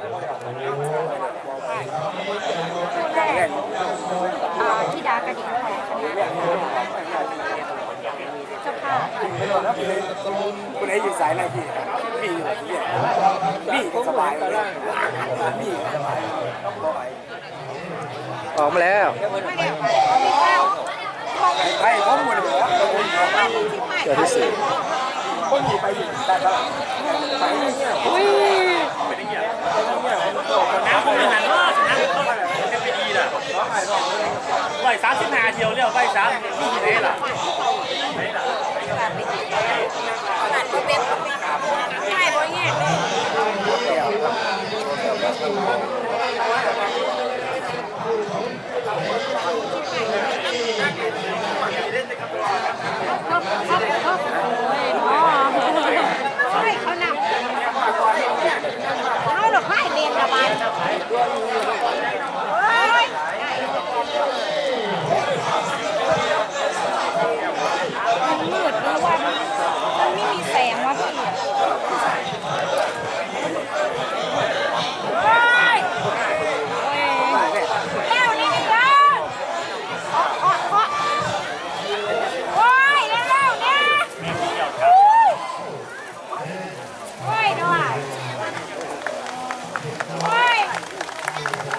คู่แรกอ่าที่ดากระดิ่งทองชนะเจ้าภาพคนไหนอยู่สายอะไรพี่พี่อยู่ที่เนี่ยพี่ก็สบายเลยพี่สบายต้องบ่อยออกมาแล้วไอ้ผมหมดเลยครับผมขอไปเดี๋ยวที่สี่คนหนีไปอยู่แต่ตลาดไปเนี่ย สามสิบห้าเดียวเรียกใบสามยี่สิบเอ็ดล่ะตัดมาเป็นใช่บ่แง่เลยเขาหนักเขาหนักไม้เรียนระบาย